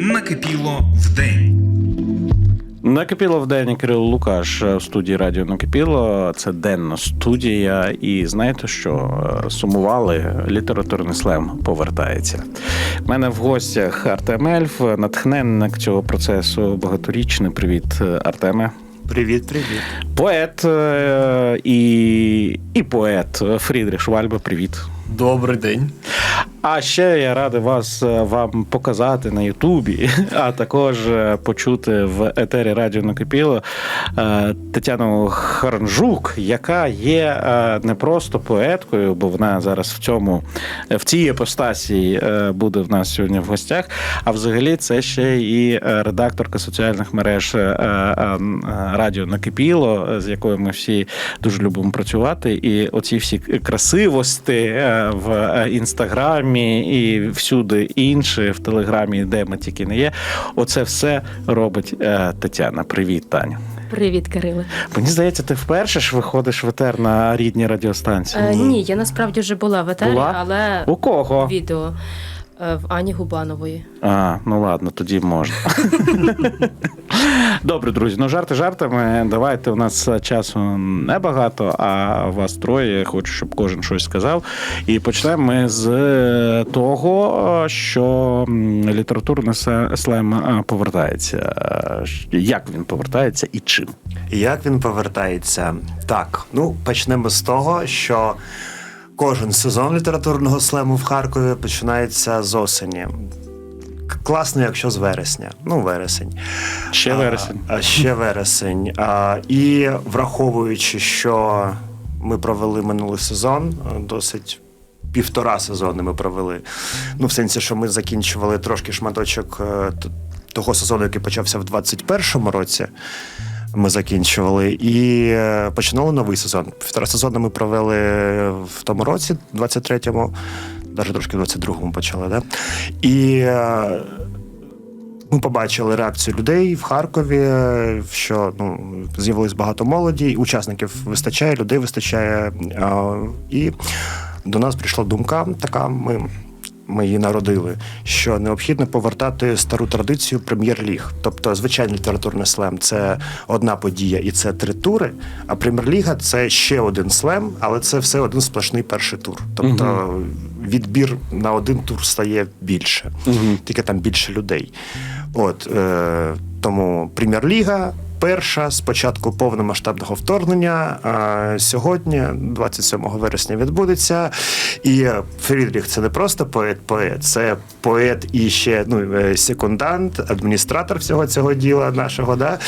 Накипіло вдень. Накипіло в день Кирило Лукаш в студії Радіо Накипіло. Це денна студія. І знаєте що? Е, Сумували, літературний слем повертається. У мене в гостях Артем Ельф, натхненник цього процесу багаторічний. Привіт, е, Артеме. Привіт, привіт. Поет е, і, і поет Фрідріх Швальба. Привіт. Добрий день. А ще я радий вас е, вам показати на Ютубі, а також е, почути в етері Радіо Накипіло е, Тетяну Харанжук, яка є не просто поеткою, бо вона зараз в цьому в цій епостасі буде в нас сьогодні в гостях. А взагалі це ще і редакторка соціальних мереж е, е, Радіо Накипіло, з якою ми всі дуже любимо працювати. І оці всі красивості в е, інстаграмі і всюди інше, в телеграмі, де ми тільки не є. Оце все робить е, Тетяна. Привіт, Таня. Привіт, Кириле. Мені здається, ти вперше ж виходиш в етер на рідній радіостанції. Е, ні, я насправді вже була в етері, Була? але У кого? відео в Ані Губанової. А, ну ладно, тоді можна. Добре, друзі. Ну жарти жартами. Давайте у нас часу небагато, а вас троє. Я хочу, щоб кожен щось сказав. І почнемо ми з того, що літературний е, повертається. Е, Як він повертається і чим? Як він повертається? Так, ну почнемо з того, що кожен сезон літературного слему в Харкові починається з осені. Класно, якщо з вересня. Ну, вересень. Ще вересень. А, ще вересень. А, і враховуючи, що ми провели минулий сезон, досить. Півтора сезони ми провели. Ну, в сенсі, що ми закінчували трошки шматочок е, того сезону, який почався в 21-му році. Ми закінчували і е, починали новий сезон. Півтора сезону ми провели в тому році, 23-му, навіть трошки в 22-му почали, да? І е, ми побачили реакцію людей в Харкові, е, що ну, з'явилось багато молоді, учасників вистачає, людей вистачає. І до нас прийшла думка така. Ми, ми її народили, що необхідно повертати стару традицію прем'єр-ліг. Тобто, звичайний літературний слем це одна подія і це три тури. А прем'єр-ліга це ще один слем, але це все один сплошний перший тур. Тобто відбір на один тур стає більше, тільки там більше людей. От е, тому прем'єр-ліга. Перша з початку повномасштабного вторгнення сьогодні, 27 вересня, відбудеться. І Фрідріх це не просто поет-поет, це поет і ще ну, е, секундант, адміністратор всього цього діла нашого. Да?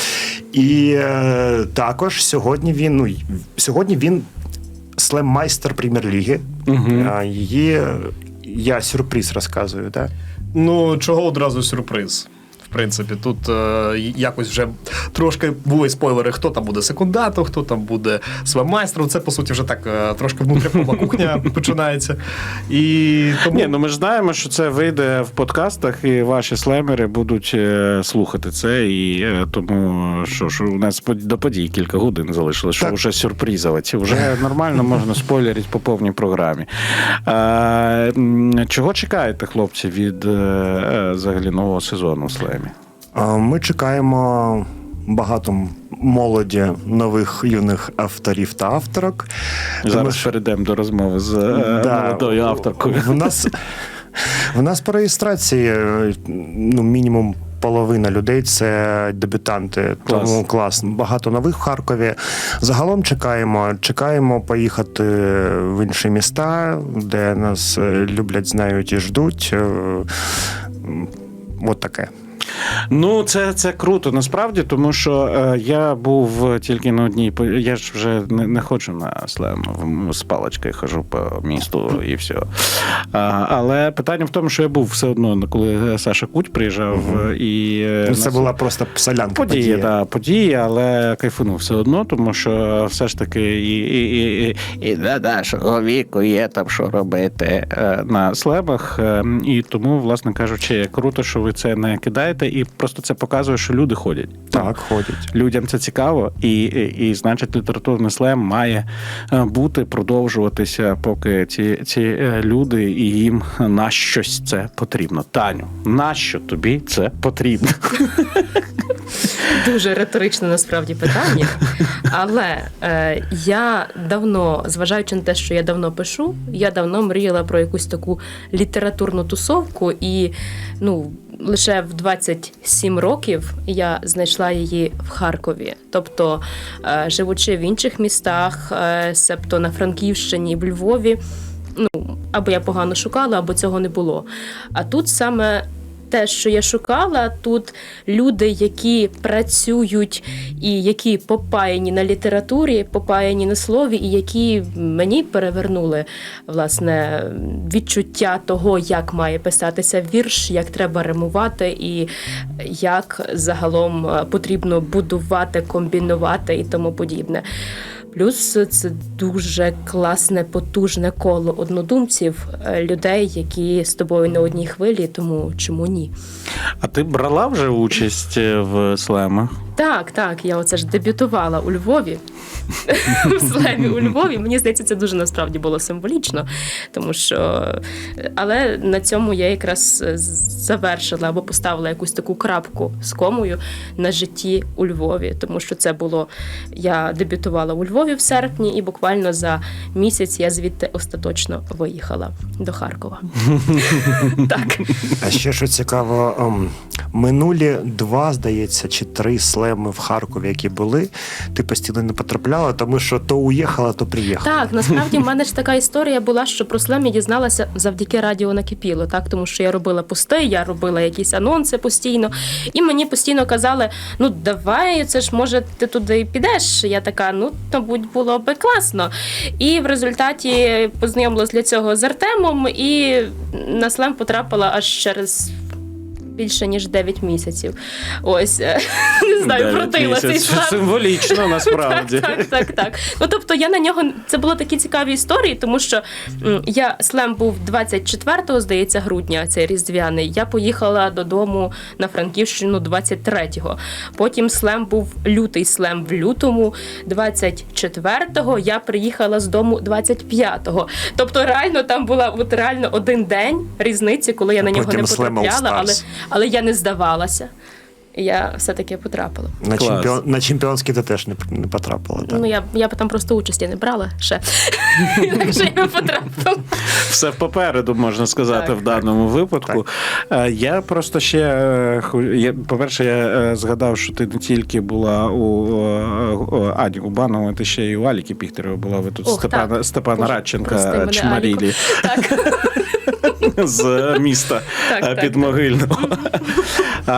І е, також сьогодні він ну, сьогодні він слем-майстер прем'єр-ліги. А, Її е, я сюрприз розказую. Да? Ну, чого одразу сюрприз? В принципі, тут е, якось вже трошки були спойлери, хто там буде секундатом, хто там буде свемайстром. Це, по суті, вже так е, трошки внутрішня кухня починається. І тому Ні, ну ми ж знаємо, що це вийде в подкастах, і ваші слемери будуть е, слухати це. І е, тому що ж у нас до подій кілька годин залишилось, що Так. вже сюрпризувати. Вже нормально можна спойлерити по повній програмі. М, чого чекаєте, хлопці, від е, е, взагалі нового сезону? А, Ми чекаємо багато молоді нових юних авторів та авторок. Зараз що- перейдемо до розмови з е, Да, молодою авторкою. В нас, в нас по реєстрації е, ну, мінімум. Половина людей це дебютанти, Клас. тому класно. Багато нових в Харкові. Загалом чекаємо. Чекаємо поїхати в інші міста, де нас е, люблять, знають і ждуть. От таке. Ну, це, це круто насправді, тому що е, я був тільки на одній. Я ж вже не, не ходжу на слем з паличкою, хожу по місту і все. А, але питання в тому, що я був все одно, коли Саша Куть приїжджав, і е, Ну, Це нас- була просто солянка. Події, подія. да, події, але кайфанув все одно, тому що все ж таки і, і, і, і, і для нашого віку є там що робити е, на слемах. Е, І тому, власне кажучи, круто, що ви це не кидаєте. І просто це показує, що люди ходять. Так, ходять. Людям це цікаво, і, і, і значить, літературний слем має е, бути, продовжуватися, поки ці, ці е, люди і їм на щось це потрібно. Таню, нащо тобі це потрібно? Дуже риторичне насправді питання. Але е, я давно, зважаючи на те, що я давно пишу, я давно мріяла про якусь таку літературну тусовку, і ну. Лише в 27 років я знайшла її в Харкові. Тобто, е, живучи в інших містах, е, себто на Франківщині, в Львові, ну або я погано шукала, або цього не було. А тут саме те, що я шукала, тут люди, які працюють і які попаяні на літературі, попаяні на слові, і які мені перевернули власне відчуття того, як має писатися вірш, як треба римувати, і як загалом е, потрібно будувати, комбінувати і тому подібне. Плюс це дуже класне, потужне коло однодумців, е, людей, які з тобою на одній хвилі, тому чому ні? А ти брала вже участь е, в слемах? Так, так, я оце ж дебютувала у Львові. В слемі у Львові. Мені здається, це дуже насправді було символічно, тому що. Але на цьому я якраз завершила або поставила якусь таку крапку з комою на житті у Львові, тому що це було. Я дебютувала у Львові в серпні, і буквально за місяць я звідти остаточно виїхала до Харкова. Так. А ще що цікаво, ем, минулі два, здається, чи три слеми в Харкові, які були, ти постійно не потрапляла, тому що то уїхала, то приїхала. Так, насправді в мене ж така історія була, що про слем я дізналася завдяки радіо накипіло, так тому що я робила пости, я робила якісь анонси постійно, і мені постійно казали: ну давай, це ж може ти туди підеш. Я така, ну то будь було би класно. І в результаті познайомилась для цього з Артемом, і на слем потрапила аж через. Більше ніж 9 місяців. Ось е, не знаю, крутила цей слем. Символічно, насправді. Так, так, так. Ну тобто я на нього це були такі цікаві історії, тому що я слем був 24-го, здається, грудня, цей різдвяний. Я поїхала додому на Франківщину 23-го. Потім слем був лютий слем в лютому, 24-го я приїхала з дому 25-го. Тобто, реально там була от реально один день різниці, коли я на нього Потім не потрапляла, але. Але я не здавалася. Я все-таки потрапила. На, Клас. чемпіон, на чемпіонський ти теж не, не потрапила. Так? Ну, я, я б там просто участі не брала ще. Інакше я потрапила. Все попереду можна сказати Так. в даному випадку. Е, Я просто ще е, я, по-перше, я е, згадав, що ти не тільки була у Ані Губанової, ти ще й у Аліки Піхтерева була. Ви тут Ох, Степана, так. Степана Боже, Радченка чмарілі Так. з міста е, підмогильного.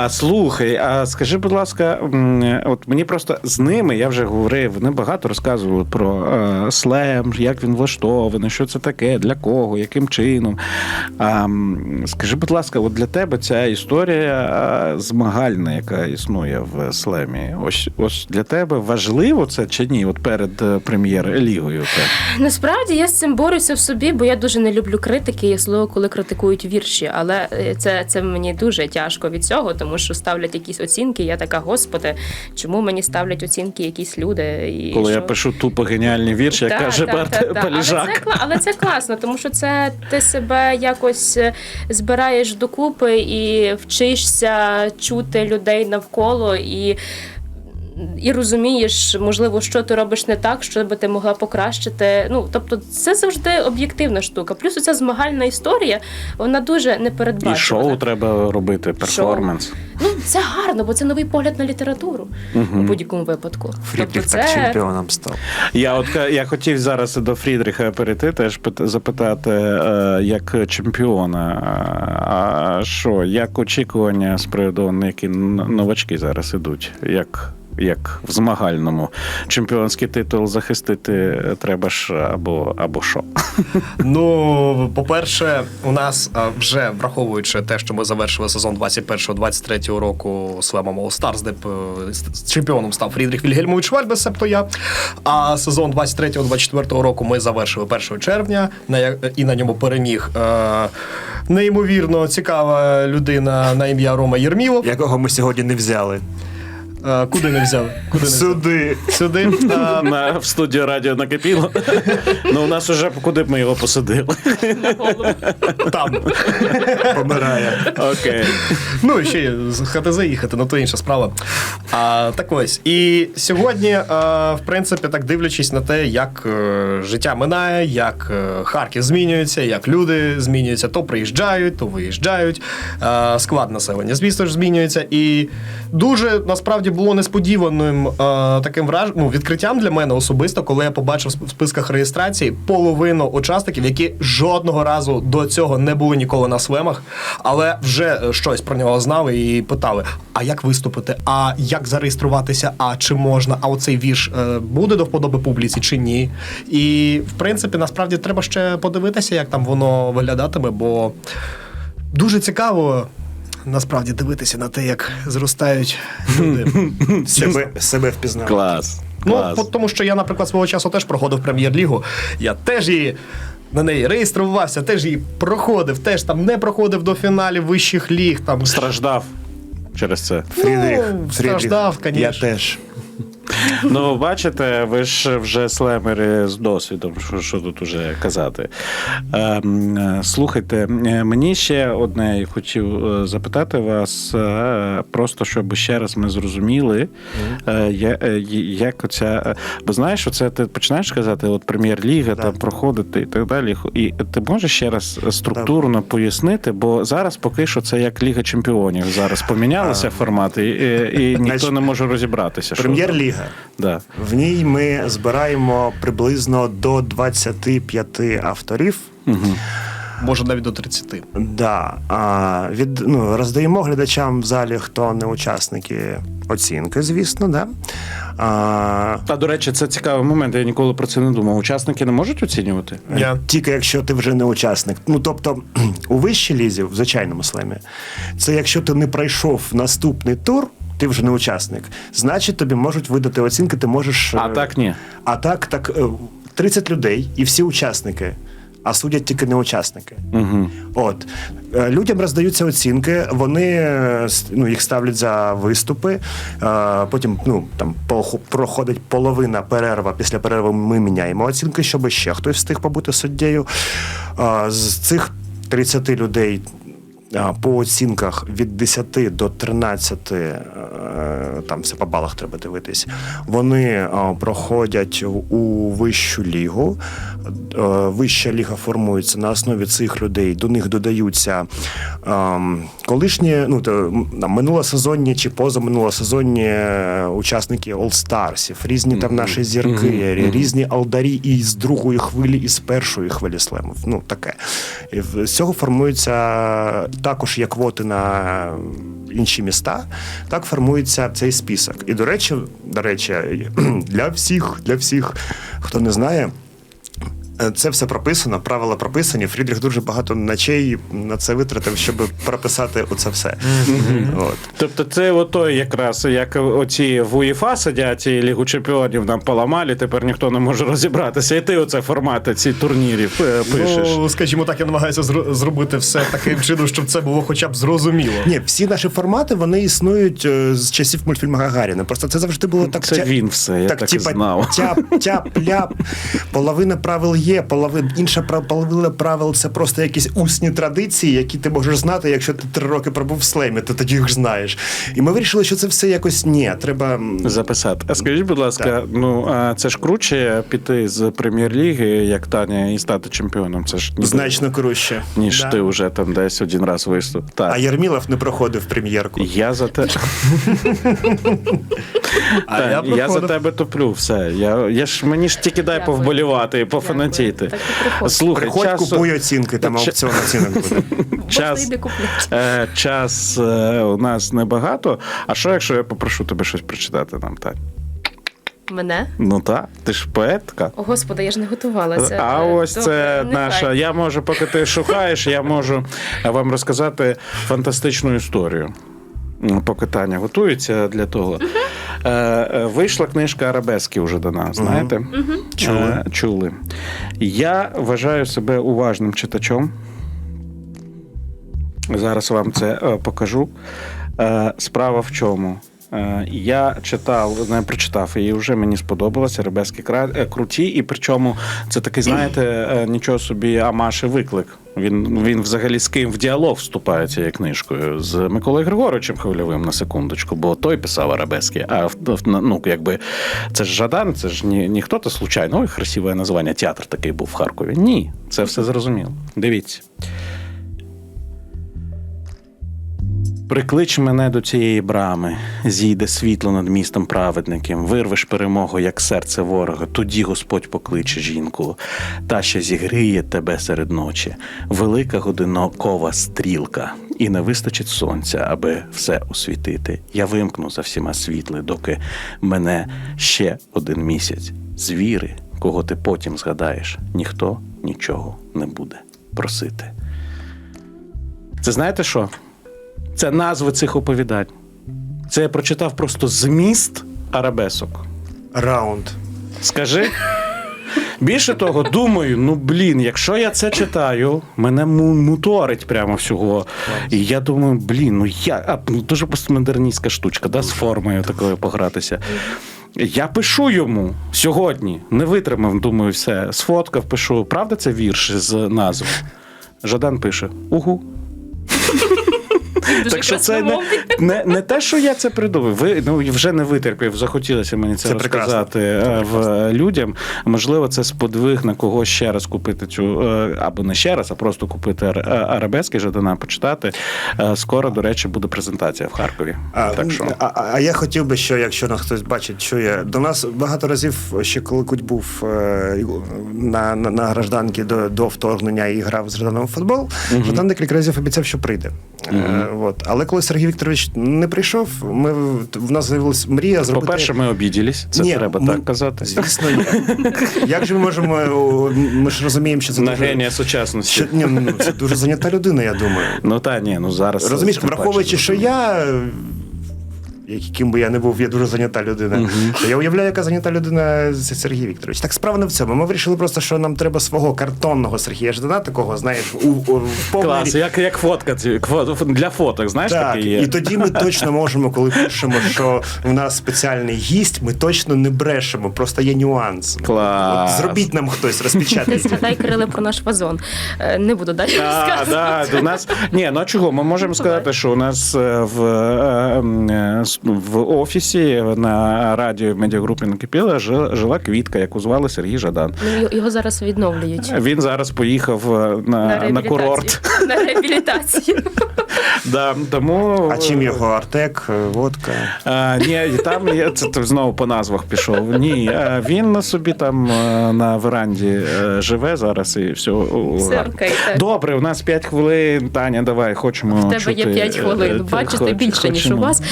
Слухай, а скажи, будь ласка, от мені просто з ними я вже говорив, вони багато розказували про е, слем, як він влаштований, що це таке, для кого, яким чином. А, скажи, будь ласка, от для тебе ця історія е, змагальна, яка існує в слемі. Ось ось для тебе важливо це чи ні? От перед е, прем'єр-лігою. Насправді я з цим борюся в собі, бо я дуже не люблю критики, є слово, коли критикують вірші. Але е, це, це мені дуже тяжко від цього, тому що ставлять якісь оцінки. Я така, господи, чому мені ставлять оцінки якісь люди? І Коли я пишу тупо геніальні вірші, як каже так. Поліжак. Але це, але це класно, тому що це ти себе якось е, збираєш докупи і вчишся чути людей навколо і. І розумієш, можливо, що ти робиш не так, що би ти могла покращити. Ну тобто, це завжди об'єктивна штука. Плюс ця змагальна історія, вона дуже непередбачувана. І шоу треба робити, перформанс. Ну це гарно, бо це новий погляд на літературу у будь-якому випадку. Фрідріх тобто, так це чемпіоном став. Я от я хотів зараз до Фрідріха перейти, теж запитати, е, як чемпіона. А що, як очікування з приводу, на які новачки зараз ідуть? Як, як в змагальному. Чемпіонський титул захистити треба ж або, або що. Ну, по-перше, у нас вже враховуючи те, що ми завершили сезон 21-23 року Слемом All Stars, де е, чемпіоном став Фрідріх Вільгельмович Вальбес, себто я. А сезон 23-24 року ми завершили 1 червня, і на ньому переміг е, неймовірно цікава людина на ім'я Рома Єрмілов. Якого ми сьогодні не взяли. Е, куди не взяли? Куди не взяли? Сюди. Сюди. Е, На, в студію радіо накипіло. Ну, у нас уже куди б ми його посадили. там. Помирає. Окей. Ну, і ще з ХТЗ їхати, ну то інша справа. А, так ось. І сьогодні, а, в принципі, так дивлячись на те, як е, життя минає, як е, Харків змінюється, як люди змінюються, то приїжджають, то виїжджають. А, склад населення, звісно ж, змінюється. І дуже насправді було несподіваним а, таким враж... ну, відкриттям для мене особисто, коли я побачив в списках реєстрації половину учасників, які жодного разу до цього не були ніколи на свемах, але вже е, щось про нього знали і питали: а як виступити? А як зареєструватися? А чи можна? А оцей вірш е, буде до вподоби публіці чи ні? І в принципі, насправді треба ще подивитися, як там воно виглядатиме, бо дуже цікаво. Насправді дивитися на те, як зростають люди. Себе, себе впізнав. Клас. Ну, Клас. тому що я, наприклад, свого часу теж проходив прем'єр-лігу. Я теж її на неї реєструвався, теж її проходив, теж там не проходив до фіналів вищих ліг. Там Страждав через це. Фрідріх. Ну, Фрідріх. страждав, Я теж. Ну, бачите, ви ж вже слемери з досвідом, що, що тут уже казати. Ем, е, слухайте, е, мені ще одне хотів е, запитати вас, просто щоб ще раз ми зрозуміли, як оця. Бо знаєш, оце ти починаєш казати, от прем'єр-ліга там проходити і так далі. І ти можеш ще раз структурно пояснити, бо зараз поки що це як Ліга Чемпіонів. Зараз помінялися формати, і ніхто не може розібратися. Прем'єр-ліга. Там. Да. В ній ми збираємо приблизно до 25 авторів. Може навіть до 30. Да, а, від, ну, роздаємо глядачам в залі, хто не учасники, оцінки, звісно, да. А, А до речі, це цікавий момент. Я ніколи про це не думав. Учасники не можуть оцінювати? Ні. Тільки якщо ти вже не учасник. Ну тобто у вищій лізі, в звичайному слемі, це якщо ти не пройшов наступний тур, ти вже не учасник, значить тобі можуть видати оцінки, ти можеш. А е, так ні. А так, так е, 30 людей і всі учасники, а судять тільки не учасники. Угу. От Е, людям роздаються оцінки, вони е, ну, їх ставлять за виступи. е, Потім ну там проходить половина перерва. Після перерви ми міняємо оцінки, щоб ще хтось встиг побути суддєю. Е, З цих 30 людей. По оцінках від 10 до 13, е, там все по балах треба дивитись, вони проходять у вищу лігу. Е, Вища ліга формується на основі цих людей. До них додаються ем, колишні, ну то минулосезонні чи позаминулосезонні е, учасники All Старсів, різні там наші зірки, різні алдарі і з другої хвилі, і з першої хвилі слемів. Ну таке. І з цього формується також є квоти на інші міста. Так формується цей список. І до речі, до речі, для всіх, для всіх, хто не знає. Е, Це все прописано, правила прописані. Фрідріх дуже багато ночей на це витратив, щоб прописати оце все. От. Тобто, це отой якраз, як оці в УЄФА сидять і Лігу Чемпіонів нам поламали, тепер ніхто не може розібратися. І ти оце формати ці турнірів е, пишеш. Ну, скажімо так, я намагаюся зробити все таким чином, щоб це було хоча б зрозуміло. Ні, всі наші формати вони існують е, з часів мультфільму Гагаріна. Просто це завжди було так. Це тя- він все, я так і типа, знав. Тяп, тяп, ляп. Половина правил є, половина інша половина правил це просто якісь усні традиції, які ти можеш знати, якщо ти три роки пробув в слемі, то тоді їх знаєш. І ми вирішили, що це все якось ні. Треба Записати. А скажіть, будь ласка, Так. ну а це ж круче піти з прем'єр-ліги, як Таня, і стати чемпіоном. Це ж значно краще. ніж Да. ти вже там десь один раз виступ. Так. А Єрмілов не проходив прем'єрку. Я за те. А я за тебе топлю. Все. Я, я ж мені ж тільки дай повболівати і пофанатіти. Так приходь. Слухай, Приходь, часу... купуй оцінки, там Та, аукціон оцінок буде. час, е, час е, у нас небагато. А що, якщо я попрошу тебе щось прочитати нам, Тань? Мене? Ну так, ти ж поетка. О, Господи, я ж не готувалася. А Е, ось добре, це наша. Я можу, поки ти шукаєш, я можу вам розказати фантастичну історію. Ну, Поки Таня готується для того. Е, е, Вийшла книжка Арабески вже до нас, знаєте? Чули. Е, Чули. Я вважаю себе уважним читачом. Зараз вам це е, покажу. Е, Справа в чому? Е, Я читав, не прочитав, і вже мені сподобалося арабески кра- е, круті. І причому це такий, знаєте, е, нічого собі Амаші виклик. Він, він взагалі з ким в діалог вступає цією книжкою з Миколою Григоровичем Хвильовим на секундочку, бо той писав арабески. А ну, якби це ж Жадан, це ж ні, ніхто то случайно. Ой, красиве названня. Театр такий був в Харкові. Ні, це все зрозуміло. Дивіться. Приклич мене до цієї брами, зійде світло над містом праведників, вирвеш перемогу, як серце ворога. Тоді Господь покличе жінку, та що зігріє тебе серед ночі, велика годинокова стрілка, і не вистачить сонця, аби все освітити. Я вимкну за всіма світли, доки мене ще один місяць. Звіри, кого ти потім згадаєш, ніхто нічого не буде просити. Це знаєте що? Це назви цих оповідань. Це я прочитав просто зміст арабесок. Раунд. Скажи. Більше того, думаю, ну блін, якщо я це читаю, мене муторить прямо всього. І я думаю, блін, ну я а, ну, дуже постмодерністська штучка, да, з формою такою погратися. Я пишу йому сьогодні, не витримав, думаю, все. Сфоткав, пишу. Правда, це вірш з назви? Жадан пише: Угу. Дуже Так що це не, не, не те, що я це придумав. Ви ну вже не витерпів, захотілося мені це, Це розказати е, в людям. Можливо, це сподвиг на когось ще раз купити цю е, або не ще раз, а просто купити ар- е, арабески Жадана, почитати. Скоро, до речі, буде презентація в Харкові. А, так що а, а- а я хотів би, що якщо нас хтось бачить, чує, до нас багато разів ще коли Куть був на, на, на гражданки до, до вторгнення і грав з Жданом в футбол, Ждан декілька разів обіцяв, що прийде. Е, от. Але коли Сергій Вікторович не прийшов, ми, в нас з'явилась мрія зробити. по-перше, ми обіділись. Це Ні, треба ми- так казати. Звісно, як же ми можемо. Ми ж розуміємо, що це На дуже, генія сучасності. що, ні, ну, це дуже зайнята людина, я думаю. Ну та ні, ну зараз Розумієш, враховуючи, що я. Яким би я не був, я дуже зайнята людина. То я уявляю, яка зайнята людина Сергій Вікторович. Так справа не в цьому. Ми вирішили просто, що нам треба свого картонного Сергія Ждана, такого, знаєш, у, у, в повній Клас, як, як фотка для фоток, знаєш, так, таке є. і тоді ми точно можемо, коли пишемо, що в нас спеціальний гість, ми точно не брешемо, просто є нюанс. Клас. От зробіть нам хтось, Ти розпечатайте. згадай, Кириле, про наш вазон. Е, Не буду далі А, розказувати. да, у нас ні, ну чого? Ми можемо сказати, що у нас е, в, е, в офісі на радіо медіагрупі накипіла жила, жила квітка, яку звали Сергій Жадан. Ну, його- зараз відновлюють. Він зараз поїхав е, на, на, курорт. На реабілітацію. Да, тому А чим його Артек, е, водка? А, ні, там є це знову по назвах пішов. Ні, е, він на собі там е, на веранді е, живе зараз і все. Все окей, так. Добре, у нас 5 хвилин. Таня, давай, хочемо. В тебе є чути, п'ять е, хвилин. е, Бачите, хоч- більше, ніж у вас.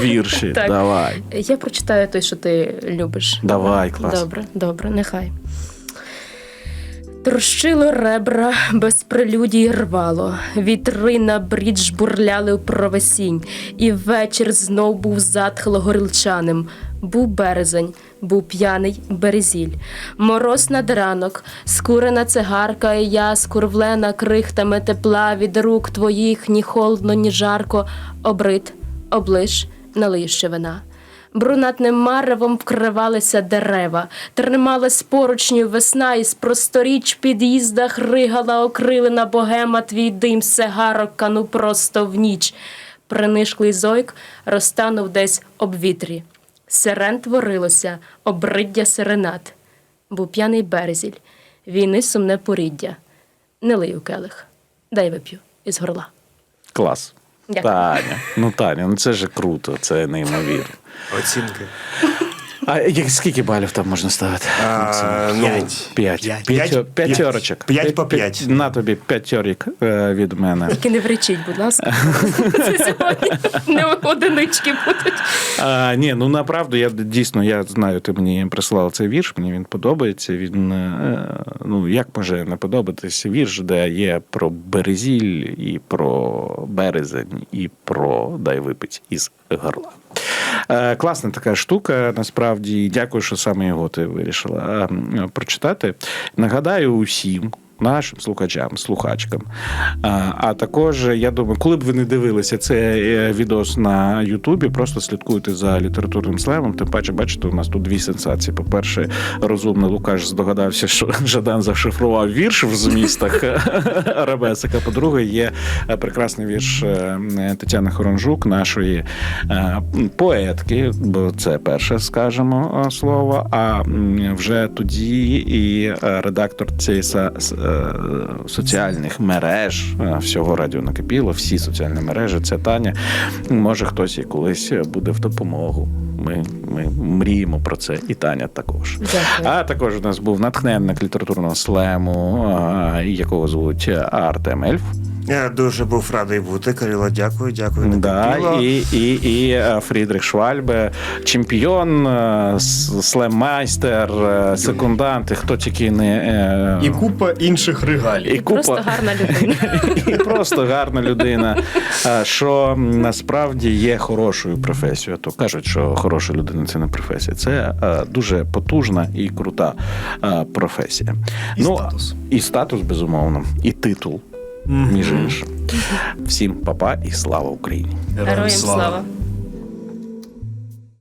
Вірші, Так. давай. Я прочитаю той, що ти любиш. Давай, клас. Добре, добре, нехай. Трощило ребра, без прелюдій рвало, вітри на брід жбурляли у провесінь, і вечір знов був затхло горілчаним. Був березень, був п'яний березіль. Мороз над ранок, скурена цигарка, і я скурвлена крихтами тепла від рук твоїх, ні холодно, ні жарко, обрит, облиш, налий ще вина. Брунатним маревом вкривалися дерева, трималась поручню весна, і з просторіч під'їздах ригала окрилена богема, твій дим сигарок канув просто в ніч. Принишклий зойк розтанув десь об вітрі. Сирен творилося, обриддя сиренат. Був п'яний березіль, війни сумне поріддя. Не лию келих, дай вип'ю із горла. Клас. Дякую. Таня. Ну, Таня, ну це ж круто, це неймовірно. Оцінки. А як- скільки балів там можна ставити? А, ну, П'ять. П'ять. П'ять. П'ять. П'ятьорочок. П'ять по П'ять- п'ять. На тобі п'ятьорік е, від мене. Тільки не вречіть, будь ласка. Це сьогодні не одинички будуть. А, ні, ну направду я дійсно я знаю, ти мені прислав цей вірш, мені він подобається. Він е, ну як може не подобатися вірш, де є про березіль, і про березень, і про дай випить із горла. Е, класна така штука. Насправді, дякую, що саме його ти вирішила е, прочитати. Нагадаю усім. Нашим слухачам, слухачкам. А, також я думаю, коли б ви не дивилися цей е, відос на Ютубі, просто слідкуйте за літературним слемом. Тим паче, бачите, у нас тут дві сенсації. По-перше, розумний Лукаш здогадався, що Жадан зашифрував вірш в змістах Арабесика. По-друге, є е, прекрасний вірш е, Тетяни Хоронжук, нашої поетки, бо це перше скажемо слово. А вже тоді і редактор цієї соціальних мереж е, всього радіо накипіло, всі соціальні мережі. Це Таня. Може, хтось і колись буде в допомогу. Ми, ми мріємо про це, і Таня також. Дякую. А також у нас був натхненник літературного слему, якого звуть Артем Ельф. Я дуже був радий бути. Кирило, дякую, дякую. Да, і, і, і е, Фрідрих Швальбе, чемпіон, е, слем-майстер, е, секундант, і хто тільки не. І купа інших регалій. і купа. Просто гарна людина. І просто гарна людина, що насправді є хорошою професією. То кажуть, що хороша людина це не професія. Це дуже потужна і крута професія. І статус. І статус, безумовно, і титул, між іншим. Всім папа і слава Україні! Героям слава.